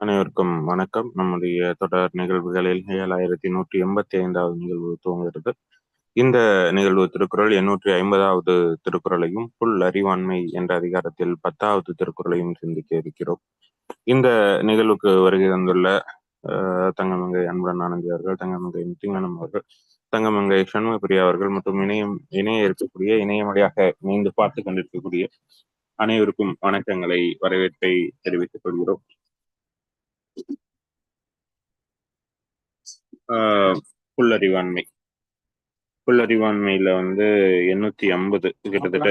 அனைவருக்கும் வணக்கம். நம்முடைய தொடர் நிகழ்வுகளில் ஏழாயிரத்தி நூற்றி எண்பத்தி ஐந்தாவது நிகழ்வு துவங்குகிறது. இந்த நிகழ்வு திருக்குறள் எண்ணூற்றி ஐம்பதாவது திருக்குறளையும் புல் அறிவாண்மை என்ற அதிகாரத்தில் பத்தாவது திருக்குறளையும் சிந்திக்க இருக்கிறோம். இந்த நிகழ்வுக்கு வருகை தந்துள்ள தங்கமங்கை அன்புடன் ஆனந்தி அவர்கள் தங்கமங்கை முத்திங்கனம் அவர்கள் தங்கமங்கை சண்முகப்பிரியா அவர்கள் மற்றும் இணையம் இணைய இருக்கக்கூடிய இணையமொழியாக இணைந்து பார்த்து கொண்டிருக்கக்கூடிய அனைவருக்கும் வணக்கங்களை வரவேற்பை தெரிவித்துக் கொள்கிறோம். புல்லறிவாண்மை. புல்லறிவாண்மையில வந்து எண்ணூத்தி ஐம்பது கிட்டத்தட்ட.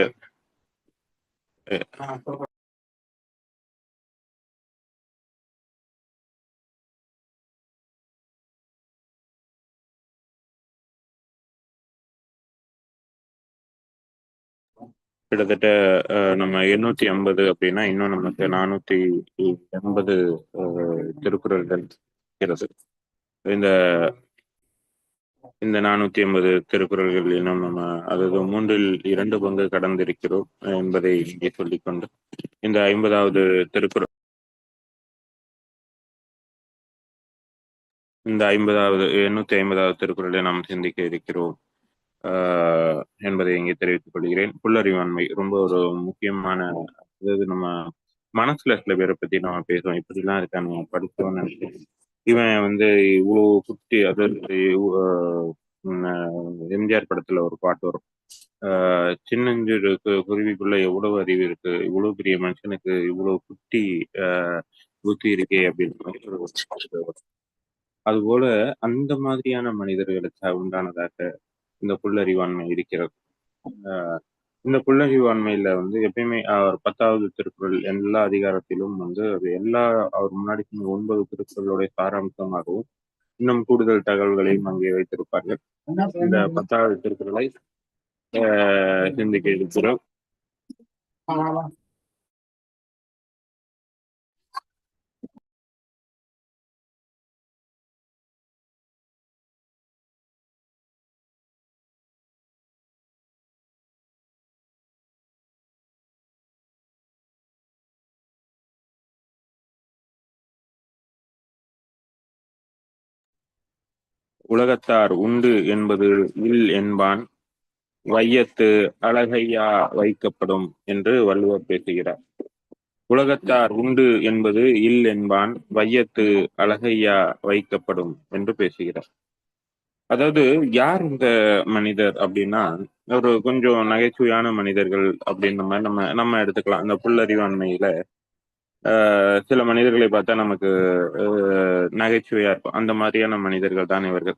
கிட்டத்தட்ட நம்ம எண்ணூத்தி ஐம்பது அப்படின்னா இன்னும் நமக்கு நானூத்தி எண்பது திருக்குறள்கள் இருக்கிறது. இந்த இந்த நானூத்தி ஐம்பது திருக்குறள்கள் இன்னும் நம்ம அதாவது மூன்றில் இரண்டு பங்கு கடந்திருக்கிறோம் என்பதை இங்கே சொல்லிக்கொண்டு இந்த ஐம்பதாவது திருக்குறள் இந்த ஐம்பதாவது எண்ணூத்தி ஐம்பதாவது திருக்குறளை நாம் சிந்திக்க இருக்கிறோம். என்பதை இங்கே தெரிவித்துக் கொள்கிறேன். புல்லறிவாண்மை ரொம்ப ஒரு முக்கியமான அதாவது நம்ம மனசுல சில பேரை பத்தி நம்ம பேசுவோம். இப்படிலாம் இருக்காங்க படிச்சோம்னு நினைக்கிறேன். இவன் வந்து இவ்வளவு குட்டி அதாவது எம்ஜிஆர் படத்துல ஒரு பாட்டு வரும். சின்னஞ்சிறு குருவிக்குள்ள எவ்வளவு அறிவு இருக்கு? இவ்வளவு பெரிய மனுஷனுக்கு இவ்வளவு குட்டி புத்தி இருக்கே அப்படின்னு அதுபோல அந்த மாதிரியான மனிதர்களுக்கு உண்டானதாக இந்த புல்லறிவாண்மை இருக்கிறது. இந்த புல்லறிவாண்மையில வந்து எப்பயுமே அவர் பத்தாவது திருக்குறள் எல்லா அதிகாரத்திலும் வந்து அது எல்லா அவர் முன்னாடி ஒன்பது திருக்குறளுடைய சாராம்சமாகவும் இன்னும் கூடுதல் தகவல்களையும் அங்கே வைத்திருப்பார்கள். இந்த பத்தாவது திருக்குறளை சிந்திக்க இருக்கிறோம் உலகத்தார் உண்டு என்பது இல் என்பான். வையத்து அழகையா வைக்கப்படும் என்று வள்ளுவர் பேசுகிறார். உலகத்தார் உண்டு என்பது இல் என்பான் வையத்து அழகையா வைக்கப்படும் என்று பேசுகிறார். அதாவது யார் இந்த மனிதர் அப்படின்னா ஒரு கொஞ்சம் நகைச்சுவையான மனிதர்கள் அப்படின்ற மாதிரி நம்ம நம்ம எடுத்துக்கலாம். அந்த புல்லறிவாண்மையில சில மனிதர்களை பார்த்தா நமக்கு நகைச்சுவையா இருக்கும். அந்த மாதிரியான மனிதர்கள் தான் இவர்கள்.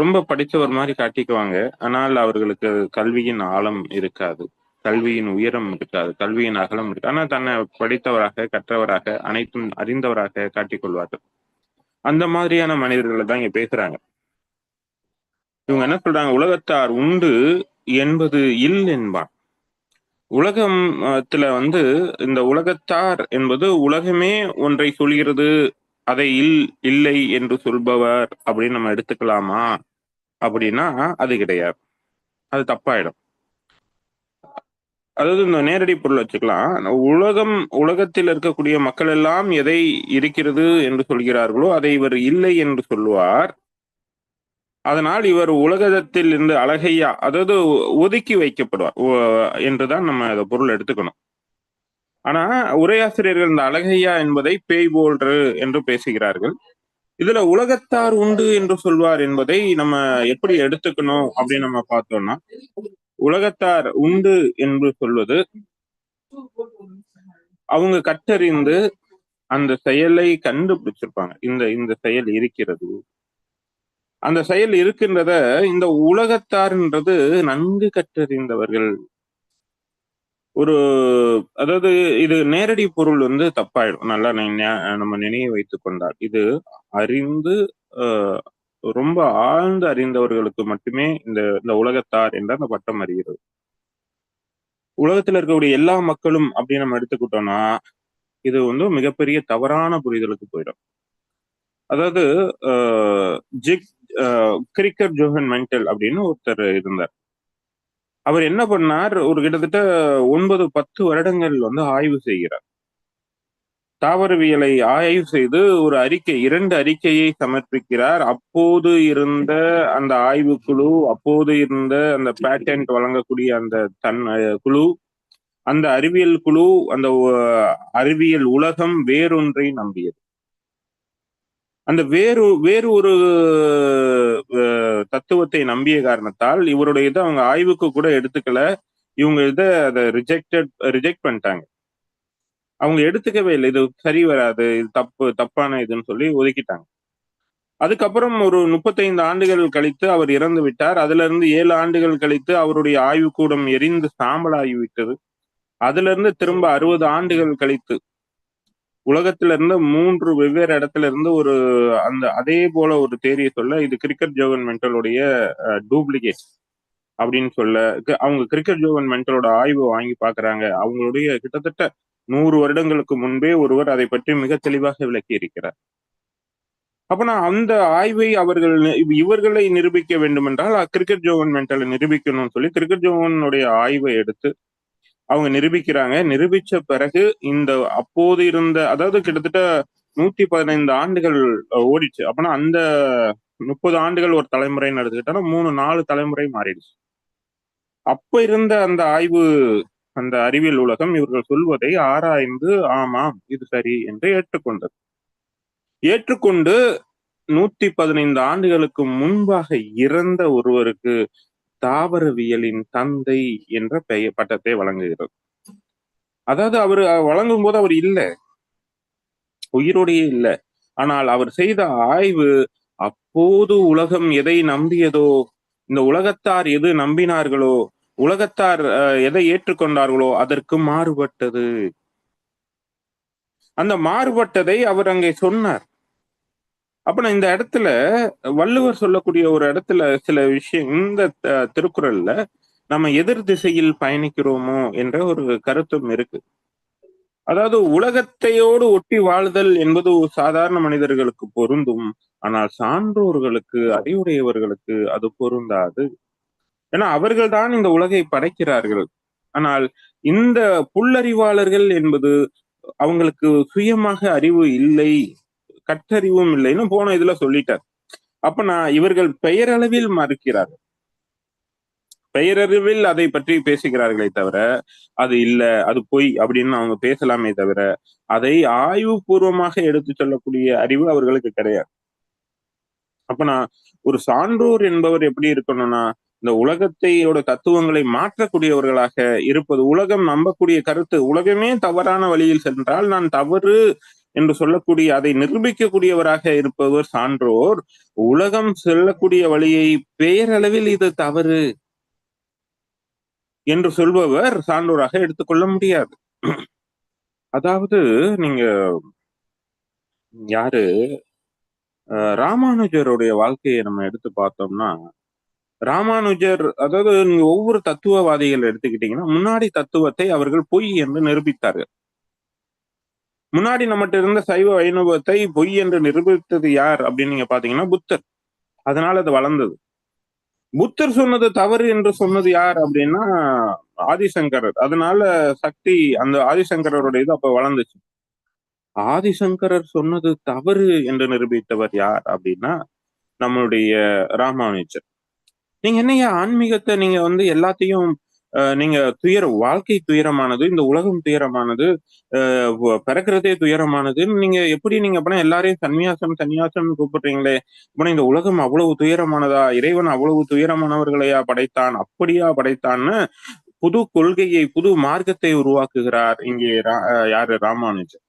ரொம்ப படித்தவர் மாதிரி காட்டிக்குவாங்க. ஆனால் அவர்களுக்கு கல்வியின் ஆழம் இருக்காது. கல்வியின் உயரம் இருக்காது. கல்வியின் அகலம் இருக்கு ஆனால் தன்னை படித்தவராக கற்றவராக அனைத்தும் அறிந்தவராக காட்டிக்கொள்வார்கள். அந்த மாதிரியான மனிதர்களை தான் இங்க பேசுறாங்க. இவங்க என்ன சொல்றாங்க? உலகத்தார் உண்டு என்பது இல் என்பான். உலகத்துல வந்து இந்த உலகத்தார் என்பது உலகமே ஒன்றை சொல்கிறது அதை இல் இல்லை என்று சொல்பவர் அப்படின்னு நம்ம எடுத்துக்கலாமா அப்படின்னா அது கிடையாது. அது தப்பாயிடும். அதாவது இந்த நேரடி பொருள் வச்சுக்கலாம். உலகம் உலகத்தில் இருக்கக்கூடிய மக்கள் எல்லாம் எதை இருக்கிறது என்று சொல்கிறார்களோ அதை இவர் இல்லை என்று சொல்லுவார். அதனால் இவர் உலகத்தில் இருந்து அழகையா அதாவது ஒதுக்கி வைக்கப்படுவார். என்றுதான் நம்ம அதை பொருள் எடுத்துக்கணும். ஆனா உரையாசிரியர்கள் இந்த அழகையா என்பதை பேய் போன்று என்று பேசுகிறார்கள். இதுல உலகத்தார் உண்டு என்று சொல்வார் என்பதை நம்ம எப்படி எடுத்துக்கணும் அப்படின்னு நம்ம பார்த்தோம்னா உலகத்தார் உண்டு என்று சொல்வது அவங்க கற்றறிந்து அந்த செயலை கண்டுபிடிச்சிருப்பாங்க. இந்த இந்த செயல் இருக்கிறது. அந்த செயல் இருக்கின்றத இந்த உலகத்தார்ன்றது நன்கு கற்றறிந்தவர்கள். ஒரு அதாவது இது நேரடி பொருள் வந்து தப்பாயிடும். நல்லா நம்ம நினைவு வைத்துக் கொண்டால். இது அறிந்து ரொம்ப ஆழ்ந்து அறிந்தவர்களுக்கு மட்டுமே இந்த இந்த உலகத்தார் என்ற அந்த பட்டம் அறிகிறது. உலகத்துல இருக்கக்கூடிய எல்லா மக்களும் அப்படின்னு நம்ம எடுத்துக்கிட்டோம்னா இது வந்து மிகப்பெரிய தவறான புரிதலுக்கு போயிடும். அதாவது ஜிக் கிரிக்கர் ஜோஹன் மென்டல் அப்படின்னு ஒருத்தர் இருந்தார். அவர் என்ன பண்ணார்? ஒரு கிட்டத்தட்ட ஒன்பது பத்து வருடங்கள் வந்து ஆய்வு செய்கிறார். தாவரவியலை ஆய்வு செய்து ஒரு அறிக்கை இரண்டு அறிக்கையை சமர்ப்பிக்கிறார். அப்போது இருந்த அந்த ஆய்வுக்குழு அப்போது இருந்த அந்த பேட்டன்ட் வழங்கக்கூடிய அந்த தன் குழு அந்த அறிவியல் குழு அந்த அறிவியல் உலகம் வேறொன்றை நம்பியது. அந்த வேறு வேறு ஒரு தத்துவத்தை நம்பிய காரணத்தால் இவருடைய இதை அவங்க ஆய்வுக்கு கூட எடுத்துக்கல. இவங்க இதை அதை ரிஜெக்டட் ரிஜெக்ட் பண்ணிட்டாங்க. அவங்க எடுத்துக்கவே இல்லை. இது சரி வராது இது தப்பு தப்பான இதுன்னு சொல்லி ஒதுக்கிட்டாங்க. அதுக்கப்புறம் ஒரு முப்பத்தைந்து ஆண்டுகள் கழித்து அவர் இறந்து விட்டார். அதுல இருந்து ஏழு ஆண்டுகள் கழித்து அவருடைய ஆய்வுக்கூடம் எரிந்து சாம்பலாகி விட்டது. அதுல இருந்து திரும்ப அறுபது ஆண்டுகள் கழித்து உலகத்துல இருந்து மூன்று வெவ்வேறு இடத்துல இருந்து ஒரு அந்த அதே போல ஒரு தேரியை சொல்ல இது கிரிக்கெட் ஜோகன் மென்டலுடைய டூப்ளிகேட் அப்படின்னு சொல்ல அவங்க கிரிக்கெட் ஜோகன் மென்டலோட ஆய்வு வாங்கி பாக்குறாங்க. அவங்களுடைய கிட்டத்தட்ட நூறு வருடங்களுக்கு முன்பே ஒருவர் அதை பற்றி மிக தெளிவாக விளக்கி இருக்கிறார் அப்பனா அந்த ஆய்வை அவர்கள் இவர்களை நிரூபிக்க வேண்டும் என்றால் கிரிக்கெட் ஜோகன் மென்டலை நிரூபிக்கணும்னு சொல்லி கிரிக்கெட் ஜோகனுடைய ஆய்வை எடுத்து அவங்க நிரூபிக்கிறாங்க. நிரூபிச்ச பிறகு இந்த அப்போது இருந்த அதாவது கிட்டத்தட்ட நூத்தி பதினைந்து ஆண்டுகள் ஓடிச்சு. அப்பனா அந்த முப்பது ஆண்டுகள் ஒரு தலைமுறைன்னு எடுத்துக்கிட்டோம்னா மூணு நாலு தலைமுறை மாறிடுச்சு. அப்ப இருந்த அந்த ஆய்வு அந்த அறிவியல் உலகம் இவர்கள் சொல்வதை ஆராய்ந்து ஆமாம் இது சரி என்று ஏற்றுக்கொண்டது. ஏற்றுக்கொண்டு நூத்தி பதினைந்து ஆண்டுகளுக்கு முன்பாக இறந்த ஒருவருக்கு தாவரவியலின் தந்தை என்ற பெயர் பட்டத்தை வழங்குகிறது. அதாவது அவர் வழங்கும் போது அவர் இல்ல. உயிரோடையே இல்ல. ஆனால் அவர் செய்த ஆய்வு அப்போது உலகம் எதை நம்பியதோ இந்த உலகத்தார் எது நம்பினார்களோ உலகத்தார் அஹ், எதை ஏற்றுக்கொண்டார்களோ அதற்கு மாறுபட்டது. அந்த மாறுபட்டதை அவர் அங்கே சொன்னார். அப்ப நான் இந்த இடத்துல வள்ளுவர் சொல்லக்கூடிய ஒரு இடத்துல சில விஷயம் இந்த திருக்குறள்ல நம்ம எதிர் திசையில் பயணிக்கிறோமோ என்ற ஒரு கருத்தும் இருக்கு. அதாவது உலகத்தையோடு ஒட்டி வாழ்தல் என்பது ஒரு சாதாரண மனிதர்களுக்கு பொருந்தும் ஆனால் சான்றோர்களுக்கு அறிவுடையவர்களுக்கு அது பொருந்தாது. ஏன்னா அவர்கள் தான் இந்த உலகை படைக்கிறார்கள். ஆனால் இந்த புல்லறிவாளர்கள் என்பது அவங்களுக்கு சுயமாக அறிவு இல்லை. கற்றறிவும் இல்லைன்னு போன இதுல சொல்லிட்டார். அப்ப நான் இவர்கள் பெயரளவில் மறுக்கிறார்கள். பெயரளவில் அதை பற்றி பேசுகிறார்களே தவிர அது இல்ல அது பொய் அப்படின்னு அவங்க பேசலாமே தவிர அதை ஆய்வுபூர்வமாக எடுத்து சொல்லக்கூடிய அறிவு அவர்களுக்கு கிடையாது. அப்ப நான் ஒரு சான்றோர் என்பவர் எப்படி இருக்கணும்னா இந்த உலகத்தையோட தத்துவங்களை மாற்றக்கூடியவர்களாக இருப்பது உலகம் நம்பக்கூடிய கருத்து உலகமே தவறான வழியில் சென்றால் நான் தவறு என்று சொல்லக்கூடிய அதை நிரூபிக்கக்கூடியவராக இருப்பவர் சான்றோர். உலகம் செல்லக்கூடிய வழியை பேரளவில் இது தவறு என்று சொல்பவர் சான்றோராக எடுத்துக்கொள்ள முடியாது. அதாவது நீங்க யாரு? ராமானுஜருடைய வாழ்க்கையை நம்ம எடுத்து பார்த்தோம்னா ராமானுஜர் அதாவது நீங்க ஒவ்வொரு தத்துவவாதிகள் எடுத்துக்கிட்டீங்கன்னா முன்னாடி தத்துவத்தை அவர்கள் பொய் என்று நிரூபித்தார்கள். முன்னாடி நம்மகிட்ட இருந்த சைவ வைணவத்தை பொய் என்று நிரூபித்தது யார் அப்படின்னு நீங்க பாத்தீங்கன்னா புத்தர். அதனால அது வளர்ந்தது. புத்தர் சொன்னது தவறு என்று சொன்னது யார் அப்படின்னா ஆதிசங்கரர். அதனால சக்தி அந்த ஆதிசங்கரோட இது அப்ப வளர்ந்துச்சு. ஆதிசங்கரர் சொன்னது தவறு என்று நிரூபித்தவர் யார் அப்படின்னா நம்மளுடைய ராமானுஜர். நீங்க என்னையா ஆன்மீகத்தை நீங்க வந்து எல்லாத்தையும் நீங்க துயர வாழ்க்கை துயரமானது இந்த உலகம் துயரமானது பிறக்கிறதே துயரமானது நீங்க எப்படி நீங்க அப்படின்னா எல்லாரையும் சன்னியாசம் சன்னியாசம் கூப்பிடுறீங்களே அப்படின்னா இந்த உலகம் அவ்வளவு துயரமானதா இறைவன் அவ்வளவு துயரமானவர்களையா படைத்தான் அப்படியா படைத்தான்னு புது கொள்கையை புது மார்க்கத்தை உருவாக்குகிறார் இங்கே ரா- அஹ், யாரு? ராமானுஜர்.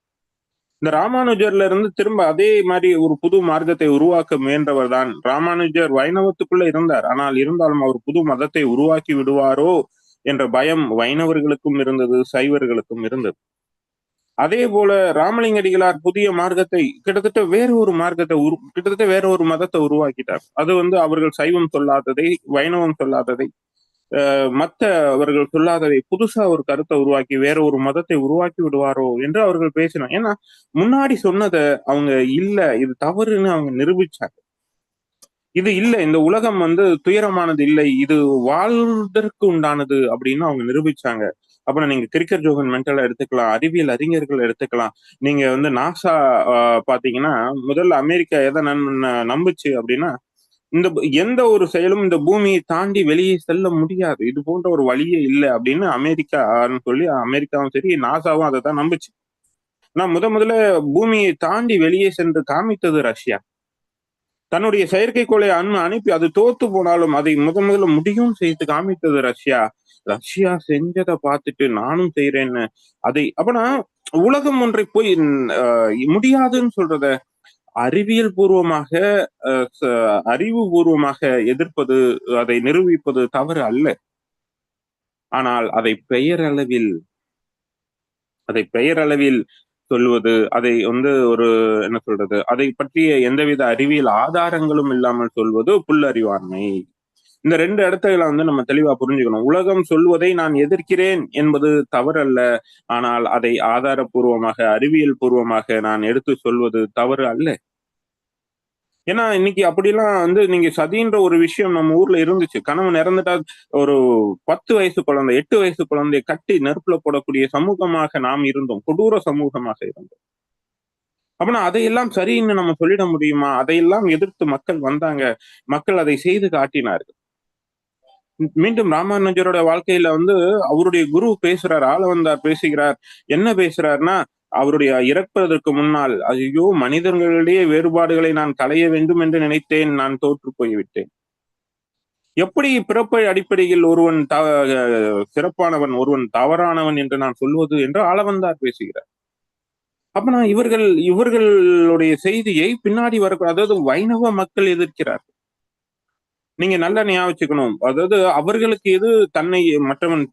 இந்த ராமானுஜர்ல இருந்து திரும்ப அதே மாதிரி ஒரு புது மார்க்கத்தை உருவாக்க முயன்றவர் தான் ராமானுஜர் வைணவத்துக்குள்ள இருந்தார். ஆனால் இருந்தாலும் அவர் புது மதத்தை உருவாக்கி விடுவாரோ என்ற பயம் வைணவர்களுக்கும் இருந்தது சைவர்களுக்கும் இருந்தது. அதே போல ராமலிங்கடிகளார் புதிய மார்க்கத்தை கிட்டத்தட்ட வேற ஒரு மார்க்கத்தை உரு கிட்டத்தட்ட வேற ஒரு மதத்தை உருவாக்கிட்டார். அது வந்து அவர்கள் சைவம் சொல்லாததை வைணவம் சொல்லாததை அஹ், மத்த அவர்கள் சொல்லாததை புதுசா ஒரு கருத்தை உருவாக்கி வேற ஒரு மதத்தை உருவாக்கி விடுவாரோ என்று அவர்கள் பேசினார். ஏன்னா முன்னாடி சொன்னதை அவங்க இல்ல இது தவறுன்னு அவங்க நிரூபிச்சாங்க. இது இல்ல இந்த உலகம் வந்து துயரமானது இல்லை இது வாழ்வதற்கு உண்டானது அப்படின்னு அவங்க நிரூபிச்சாங்க. அப்புறம் நீங்க கிரிக்கெட் ஜோகன் மென்டலா எடுத்துக்கலாம் அறிவியல் அறிஞர்கள் எடுத்துக்கலாம். நீங்க வந்து நாசா ஆஹ், பாத்தீங்கன்னா முதல்ல அமெரிக்கா எதை நன்- நம்புச்சு அப்படின்னா இந்த எந்த ஒரு செயலும் இந்த பூமியை தாண்டி வெளியே செல்ல முடியாது. இது போன்ற ஒரு வழியே இல்லை அப்படின்னு அமெரிக்கான்னு சொல்லி அமெரிக்காவும் சரி நாசாவும் அதை தான் நம்புச்சு. நான் முத முதல்ல பூமியை தாண்டி வெளியே சென்று காமித்தது ரஷ்யா. தன்னுடைய செயற்கைக்கோளை அனு அனுப்பி அது தோத்து போனாலும் அதை முத முதல்ல முடியும் செய்து காமித்தது ரஷ்யா. ரஷ்யா செஞ்சதை பார்த்துட்டு நானும் செய்யறேன்னு அதை அப்பனா உலகம் ஒன்றை போய் அஹ், முடியாதுன்னு சொல்றத அறிவியல் பூர்வமாக அஹ், அறிவு பூர்வமாக எதிர்ப்பது அதை நிரூபிப்பது தவறு அல்ல. ஆனால் அதை பெயரளவில் அதை பெயரளவில் சொல்வது அதை வந்து ஒரு என்ன சொல்றது அதை பற்றிய எந்தவித அறிவியல் ஆதாரங்களும் இல்லாமல் சொல்வது புல்லறிவாண்மை. இந்த ரெண்டு இடத்துல வந்து நம்ம தெளிவா புரிஞ்சுக்கணும். உலகம் சொல்வதை நான் எதிர்க்கிறேன் என்பது தவறல்ல. ஆனால் அதை ஆதாரபூர்வமாக அறிவியல் பூர்வமாக நான் எடுத்து சொல்வது தவறு அல்ல. ஏன்னா இன்னைக்கு அப்படிலாம் வந்து நீங்க சதின்ற ஒரு விஷயம் நம்ம ஊர்ல இருந்துச்சு. கணவன் இறந்துட்டா ஒரு பத்து வயசு குழந்தை எட்டு வயசு குழந்தைய கட்டி நெருப்புல போடக்கூடிய சமூகமாக நாம் இருந்தோம். கொடூர சமூகமாக இருந்தோம். அப்படின்னா அதையெல்லாம் சரின்னு நம்ம சொல்லிட முடியுமா? அதையெல்லாம் எதிர்த்து மக்கள் வந்தாங்க. மக்கள் அதை செய்து காட்டினார்கள். மீண்டும் ராமானுஜரோட வாழ்க்கையில வந்து அவருடைய குரு பேசுறார் ஆளவந்தார் பேசுகிறார். என்ன பேசுறாருன்னா அவருடைய இறப்பதற்கு முன்னால் ஐயோ மனிதர்களிடையே வேறுபாடுகளை நான் களைய வேண்டும் என்று நினைத்தேன் நான் தோற்று போய்விட்டேன். எப்படி பிறப்பை அடிப்படையில் ஒருவன் த சிறப்பானவன் ஒருவன் தவறானவன் என்று நான் சொல்வது என்று ஆளவந்தார் பேசுகிறார். அப்ப நான் இவர்கள் இவர்களுடைய செய்தியை பின்னாடி வர அதாவது வைணவ மக்கள் எதிர்க்கிறார் நீங்க நல்லா ஞாபகம் அதாவது அவர்களுக்கு எது தன்னை மற்றவன்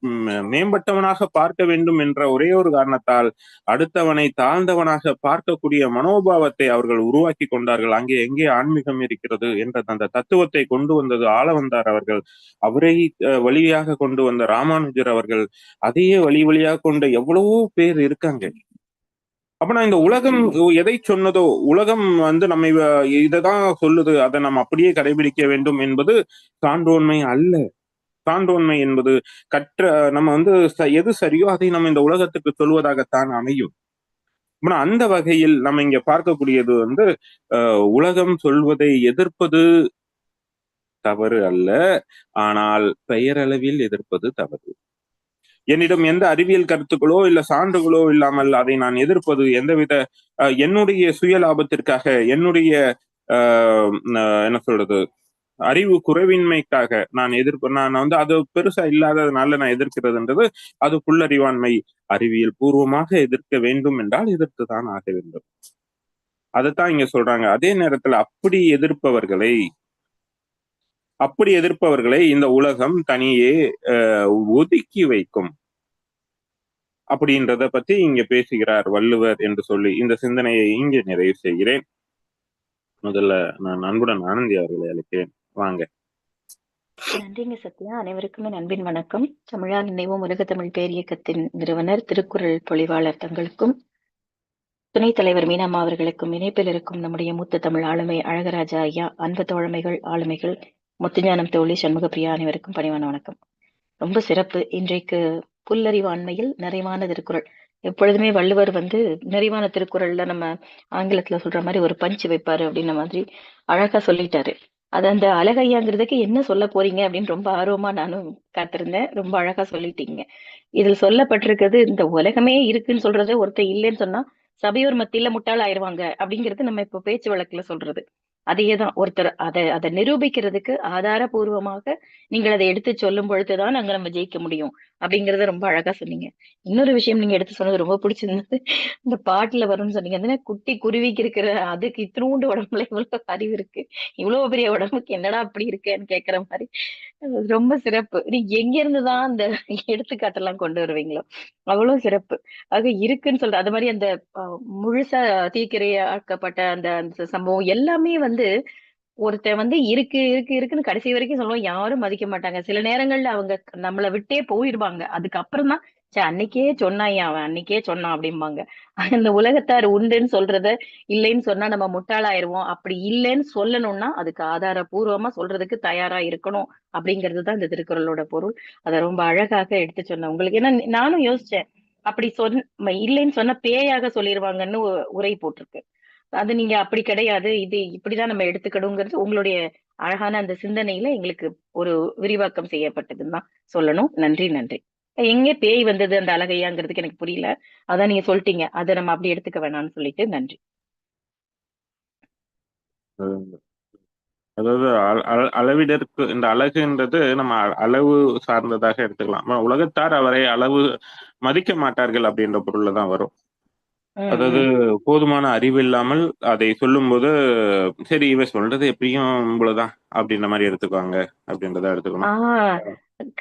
மேம்பட்டவனாக பார்க்க வேண்டும் என்ற ஒரே ஒரு காரணத்தால் அடுத்தவனை தாழ்ந்தவனாக பார்க்கக்கூடிய மனோபாவத்தை அவர்கள் உருவாக்கி கொண்டார்கள். அங்கே எங்கே ஆன்மீகம் இருக்கிறது என்ற அந்த தத்துவத்தை கொண்டு வந்தது ஆள வந்தார் அவர்கள். அவரை அஹ், வழியாக கொண்டு வந்த ராமானுஜர் அவர்கள் அதையே வழி வழியாக கொண்ட எவ்வளவோ பேர் இருக்காங்க. அப்ப நான் இந்த உலகம் எதை சொன்னதோ உலகம் வந்து நம்மை இததான் சொல்லுது. அதை நம்ம அப்படியே கடைபிடிக்க வேண்டும் என்பது சான்றோன்மை அல்ல. சான்றோன்மை என்பது கற்ற நம்ம வந்து எது சரியோ அதை நம்ம இந்த உலகத்துக்கு சொல்வதாகத்தான் அமையும். ஆனா அந்த வகையில் நம்ம இங்க பார்க்கக்கூடியது வந்து உலகம் சொல்வதை எதிர்ப்பது தவறு அல்ல. ஆனால் பெயரளவில் எதிர்ப்பது தவறு. என்னிடம் எந்த அறிவியல் கருத்துக்களோ இல்ல சான்றுகளோ இல்லாமல் அதை நான் எதிர்ப்பது எந்தவித என்னுடைய சுய லாபத்திற்காக என்னுடைய அஹ், அஹ், என்ன சொல்றது அறிவு குறைவின்மைக்காக நான் எதிர்ப்பு நான் வந்து அது பெருசா இல்லாததுனால நான் எதிர்க்கிறதுன்றது அது புல்லறிவாண்மை. அறிவியல் பூர்வமாக எதிர்க்க வேண்டும் என்றால் எதிர்த்துதான் ஆக வேண்டும். அதைத்தான் இங்க சொல்றாங்க. அதே நேரத்துல அப்படி எதிர்ப்பவர்களை அப்படி எதிர்ப்பவர்களை இந்த உலகம் தனியே ஒதுக்கி வைக்கும். அப்படின்றத பத்தி இங்க பேசுகிறார் வள்ளுவர் என்று சொல்லி இந்த சிந்தனையை இங்கே நிறைவு செய்கிறேன். முதல்ல நான் அன்புடன் ஆனந்தி அவர்களை அழைக்கிறேன். வாங்க. நன்றிங்க சத்யா. அனைவருக்குமே நண்பின் வணக்கம். தமிழால் நினைவும் உலக தமிழ் பேரியக்கத்தின் நிறுவனர் திருக்குறள் பொழிவாளர் தங்களுக்கும் துணைத் தலைவர் மீனாமா அவர்களுக்கும் இணைப்பில் இருக்கும் நம்முடைய மூத்த தமிழ் ஆளுமை அழகராஜா ஐயா அன்பு தோழமைகள் ஆளுமைகள் முத்துஞானம் தோழி சண்முகப்பிரியா அனைவருக்கும் பணிவான வணக்கம். ரொம்ப சிறப்பு. இன்றைக்கு புல்லறிவாண்மையில் நிறைவான திருக்குறள். எப்பொழுதுமே வள்ளுவர் வந்து நிறைவான திருக்குறள்ல நம்ம ஆங்கிலத்துல சொல்ற மாதிரி ஒரு பஞ்சு வைப்பாரு அப்படின்ன மாதிரி அழகா சொல்லிட்டாரு. அது அந்த அழகையாங்கிறதுக்கு என்ன சொல்ல போறீங்க அப்படின்னு ரொம்ப ஆர்வமா நானும் காத்திருந்தேன். ரொம்ப அழகா சொல்லிட்டீங்க. இதில் சொல்லப்பட்டிருக்கிறது இந்த உலகமே இருக்குன்னு சொல்றது ஒருத்தர் இல்லைன்னு சொன்னா சபையோர் மத்தியில முட்டாள் ஆயிருவாங்க அப்படிங்கிறது நம்ம இப்ப பேச்சு வழக்குல சொல்றது. அதையேதான் ஒருத்தர் அதை அதை நிரூபிக்கிறதுக்கு ஆதாரபூர்வமாக நீங்கள் அதை எடுத்து சொல்லும் பொழுதுதான் அங்க நம்ம ஜெயிக்க முடியும் அப்படிங்கறத ரொம்ப அழகா சொன்னீங்க. இன்னொரு விஷயம் நீங்க எடுத்து சொன்னது ரொம்ப பிடிச்சிருந்தது. இந்த பாட்டுல வரும்னு சொன்னீங்க. அந்த குட்டி குருவிக்கு இருக்கிற அதுக்கு இத்தினூண்டு உடம்புல இவ்வளவு அறிவு இருக்கு? இவ்வளவு பெரிய உடம்புக்கு என்னடா அப்படி இருக்கேன்னு கேக்குற மாதிரி. ரொம்ப சிறப்பு. நீங்க எங்க இருந்துதான் அந்த எடுத்துக்காட்டெல்லாம் கொண்டு வருவீங்களோ? அவ்வளவு சிறப்பு. ஆக இருக்குன்னு சொல்ற அது மாதிரி அந்த முழுசா தீக்கிரையாக்கப்பட்ட அந்த சம்பவம் எல்லாமே வந்து ஒருத்தன் வந்து இருக்கு இருக்கு இருக்குன்னு கடைசி வரைக்கும் சொல்லுவோம் யாரும் மதிக்க மாட்டாங்க. சில நேரங்கள்ல அவங்க நம்மளை விட்டே போயிடுவாங்க. அதுக்கப்புறம் தான் சே அன்னைக்கே சொன்னாயா அவன்? அன்னைக்கே சொன்னான் அப்படிம்பாங்க. அந்த உலகத்தார் உண்டுன்னு சொல்றத இல்லைன்னு சொன்னா நம்ம முட்டாளாயிருவோம். அப்படி இல்லைன்னு சொல்லணும்னா அதுக்கு ஆதாரபூர்வமா சொல்றதுக்கு தயாரா இருக்கணும் அப்படிங்கிறது தான் இந்த திருக்குறளோட பொருள். அதை ரொம்ப அழகாக எடுத்து சொன்னேன். உங்களுக்கு ஏன்னா நானும் யோசிச்சேன். அப்படி சொன்ன இல்லைன்னு சொன்னா பேயாக சொல்லிடுவாங்கன்னு உரை போட்டிருக்கு. அது நீங்க அப்படி கிடையாது. இது இப்படிதான் நம்ம எடுத்துக்கணுங்கிறது உங்களுடைய அழகான அந்த சிந்தனையில எங்களுக்கு ஒரு விரிவாக்கம் செய்யப்பட்டதுன்னு தான் சொல்லணும். நன்றி நன்றி. எங்க பேய் வந்தது அந்த அழகையாங்கிறதுக்கு எனக்கு புரியல. அதான் நீங்க சொல்லிட்டீங்க. அதை நம்ம அப்படி எடுத்துக்க வேணாம்னு சொல்லிட்டு நன்றி. அதாவது அளவிடற்கு இந்த அழகுன்றது நம்ம அ- அளவு சார்ந்ததாக எடுத்துக்கலாம்? உலகத்தார் அவரை அளவு மதிக்க மாட்டார்கள் அப்படின்ற பொருள்ல தான் வரும். அதாவது. போதுமான அறிவு இல்லாமல் அதை சொல்லும்போது சரி இவ சொல்றது எப்படியும் இவ்வளவுதான் அப்படின்ற மாதிரி எடுத்துக்குவாங்க அப்படின்றத எடுத்துக்கணும்.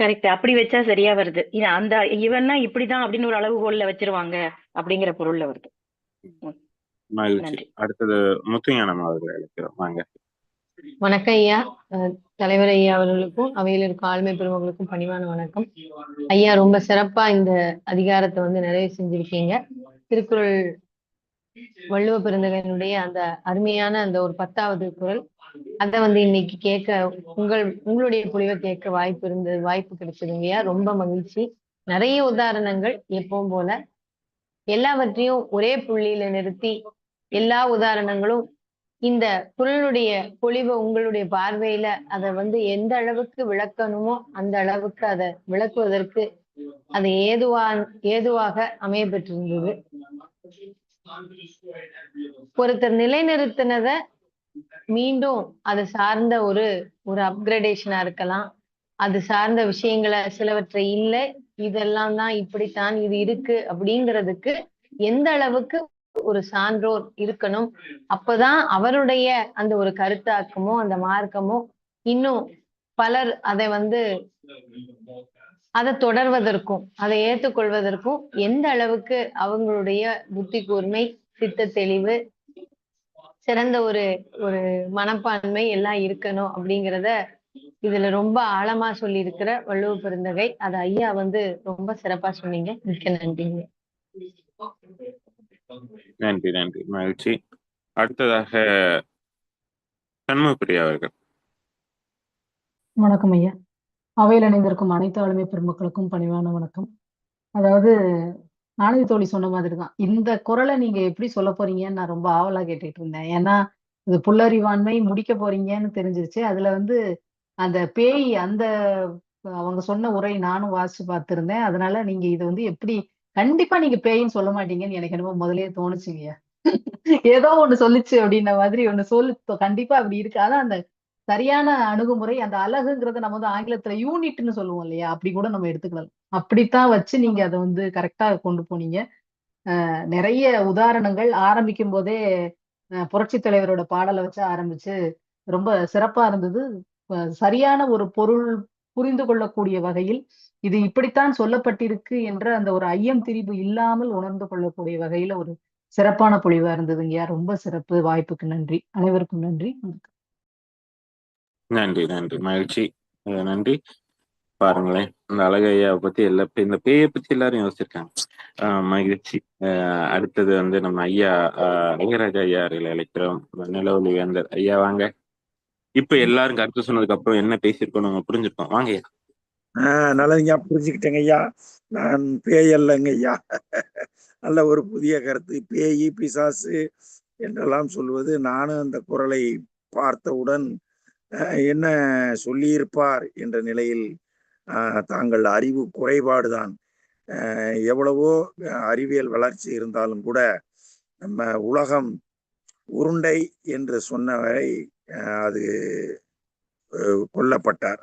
கரெக்ட். அப்படி வச்சா சரியா வருது. இது அந்த இவன்னா இப்படிதான் அப்படின்னு ஒரு அளவுகோல்ல வச்சிருவாங்க அப்படிங்கிற பொருள்ல வருது. மகிழ்ச்சி. அடுத்தது முத்துஞானம் அவர்களை அழைக்கிறோம். வாங்க. வணக்கம் ஐயா. அஹ் தலைவர் ஐயா அவர்களுக்கும் அவையில் இருக்கும் ஆளுமை பெருமக்களுக்கும் பணிவான வணக்கம். ஐயா ரொம்ப சிறப்பா இந்த அதிகாரத்தை வந்து நிறைவு செஞ்சிருக்கீங்க. திருக்குறள் வள்ளுவ பெருந்தகனுடைய அந்த அருமையான அந்த ஒரு பத்தாவது குரல். அதை வந்து இன்னைக்கு கேட்க உங்கள் உங்களுடைய பொழிவை கேட்க வாய்ப்பு இருந்தது வாய்ப்பு கிடைச்சதுங்கய்யா ரொம்ப மகிழ்ச்சி. நிறைய உதாரணங்கள் எப்பவும் போல. எல்லாவற்றையும் ஒரே புள்ளியில நிறுத்தி எல்லா உதாரணங்களும் இந்த குரலுடைய பொழிவை உங்களுடைய பார்வையில அதை வந்து எந்த அளவுக்கு விளக்கணுமோ அந்த அளவுக்கு அதை விளக்குவதற்கு அது ஏதுவா ஏதுவாக அமைய பெற்றிருந்தது. ஒருத்தர் நிலைநிறுத்தினத மீண்டும் அது சார்ந்த ஒரு ஒரு அப்கிரேடேஷனா இருக்கலாம். அது சார்ந்த விஷயங்களை சிலவற்றை இல்லை இதெல்லாம் தான் இப்படித்தான் இது இருக்கு அப்படிங்கிறதுக்கு எந்த அளவுக்கு ஒரு சான்றோர் இருக்கணும். அப்பதான் அவருடைய அந்த ஒரு கருத்தாக்கமோ அந்த மார்க்கமோ இன்னும் பலர் அதை வந்து அதை தொடர்வதற்கும் அதை ஏற்றுக்கொள்வதற்கும் எந்த அளவுக்கு அவங்களுடைய புத்தி கூர்மை சித்த தெளிவு சிறந்த ஒரு ஒரு மனப்பான்மை எல்லாம் இருக்கணும் அப்படிங்கிறத இதுல ரொம்ப ஆழமா சொல்லி இருக்கிற வள்ளுவ பெருந்தகை. அதை ஐயா வந்து ரொம்ப சிறப்பா சொன்னீங்க. மிக்க நன்றிங்க. நன்றி நன்றி. மகிழ்ச்சி. அடுத்ததாக சண்முகப்பிரியா அவர்கள். வணக்கம் ஐயா. அவையில் இணைந்திருக்கும் அனைத்து ஆளுமை பெருமக்களுக்கும் பணிவான வணக்கம். அதாவது நானதி தோழி சொன்ன மாதிரி தான் இந்த குரலை நீங்க எப்படி சொல்ல போறீங்கன்னு நான் ரொம்ப ஆவலா கேட்டுட்டு இருந்தேன். ஏன்னா இது புல்லறிவாண்மை முடிக்க போறீங்கன்னு தெரிஞ்சிருச்சு. அதுல வந்து அந்த பேய் அந்த அவங்க சொன்ன உரை நானும் வாசிச்சு பார்த்திருந்தேன். அதனால நீங்க இது வந்து எப்படி கண்டிப்பா நீங்க பேயின்னு சொல்ல மாட்டீங்கன்னு எனக்கு என்னமோ முதலே தோணுச்சுங்கய்யா. ஏதோ ஒண்ணு சொல்லுச்சு அப்படின்ன மாதிரி ஒண்ணு சொல்லு கண்டிப்பா அப்படி இருக்கு. அதான் அந்த சரியான அணுகுமுறை அந்த அழகுங்கிறத நம்ம வந்து ஆங்கிலத்துல யூனிட்னு சொல்லுவோம் இல்லையா? அப்படி கூட நம்ம எடுத்துக்கலாம். அப்படித்தான் வச்சு நீங்க அதை வந்து கரெக்டா கொண்டு போனீங்க. அஹ் நிறைய உதாரணங்கள் ஆரம்பிக்கும் போதே அஹ் புரட்சித் தலைவரோட பாடலை வச்சு ஆரம்பிச்சு ரொம்ப சிறப்பா இருந்தது. சரியான ஒரு பொருள் புரிந்து கொள்ளக்கூடிய வகையில் இது இப்படித்தான் சொல்லப்பட்டிருக்கு என்ற அந்த ஒரு ஐயம் திரிபு இல்லாமல் உணர்ந்து கொள்ளக்கூடிய வகையில ஒரு சிறப்பான பொழிவா இருந்ததுங்கய்யா. ரொம்ப சிறப்பு. வாய்ப்புக்கு நன்றி. அனைவருக்கும் நன்றி. நன்றி நன்றி. மகிழ்ச்சி. அஹ் நன்றி. பாருங்களேன். இந்த அழகையாவை பத்தி எல்லா இந்த பேயை பத்தி எல்லாரும் யோசிச்சிருக்காங்க. ஆஹ் மகிழ்ச்சி. ஆஹ் அடுத்தது வந்து நம்ம ஐயா அழகராஜ ஐயா அவர்களை அழைக்கிறோம். நிலவுலி வேந்தர். ஐயா வாங்க. இப்ப எல்லாரும் கருத்து சொன்னதுக்கு அப்புறம் என்ன பேசியிருக்கோம் நம்ம புரிஞ்சிருக்கோம் வாங்க ஐயா. ஆஹ் நல்லதுங்க. புரிஞ்சுக்கிட்டேங்க ஐயா. நான் பேய் அல்லங்க ஐயா. நல்ல ஒரு புதிய கருத்து. பேய் பிசாசு என்றெல்லாம் சொல்வது நானும் அந்த குரலை பார்த்தவுடன் என்ன சொல்லியிருப்பார் என்ற நிலையில் தாங்கள் அறிவு குறைபாடுதான். எவ்வளவோ அறிவியல் வளர்ச்சி இருந்தாலும் கூட நம்ம உலகம் உருண்டை என்று சொன்னவரை வரை அது கொல்லப்பட்டார்.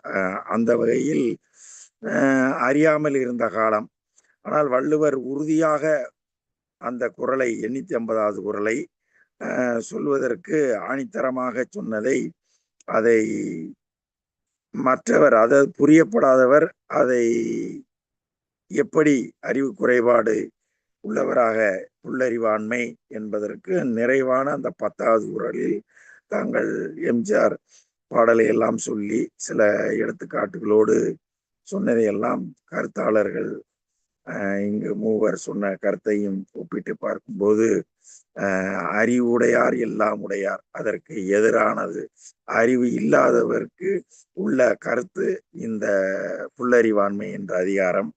அந்த வகையில் அறியாமல் இருந்த காலம். ஆனால் வள்ளுவர் உறுதியாக அந்த குரலை எண்ணூத்தி ஐம்பதாவது குரலை சொல்வதற்கு ஆணித்தரமாக சொன்னதை அதை மற்றவர் அதை புரியப்படாதவர் அதை எப்படி அறிவு குறைபாடு உள்ளவராக உள்ளறிவாண்மை என்பதற்கு நிறைவான அந்த பத்தாவது குரலில் தாங்கள் எம்ஜிஆர் பாடலை எல்லாம் சொல்லி சில எடுத்துக்காட்டுகளோடு சொன்னதையெல்லாம் கருத்தாளர்கள் இங்கு மூவர் சொன்ன கருத்தையும் ஒப்பிட்டு பார்க்கும்போது அறிவுடையார் எல்லாம் உடையார். அதற்கு எதிரானது அறிவு இல்லாதவருக்கு உள்ள கருத்து இந்த புல்லறிவாண்மை என்ற அதிகாரம்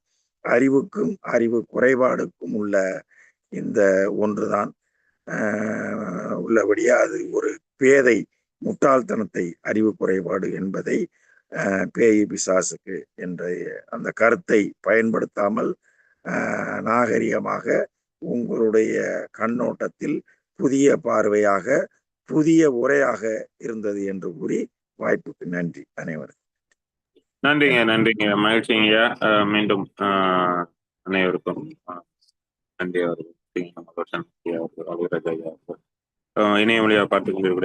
அறிவுக்கும் அறிவு குறைபாடுக்கும் உள்ள இந்த ஒன்றுதான். ஆஹ் உள்ளபடியே அது ஒரு பேதை முட்டாள்தனத்தை அறிவு குறைபாடு என்பதை பேய் பிசாசுக்கு என்ற அந்த கருத்தை பயன்படுத்தாமல் ஆஹ் நாகரிகமாக உங்களுடைய கண்ணோட்டத்தில் புதிய பார்வையாக புதிய உரையாக இருந்தது என்று கூறி வாய்ப்புக்கு நன்றி. அனைவருக்கும். நன்றிங்க நன்றிங்க. மகிழ்ச்சிங்க. மீண்டும் அனைவருக்கும் நன்றி அவர்கள். ரோஷன் இணைய வழியாக பார்த்து கொண்டிருக்கிறேன்.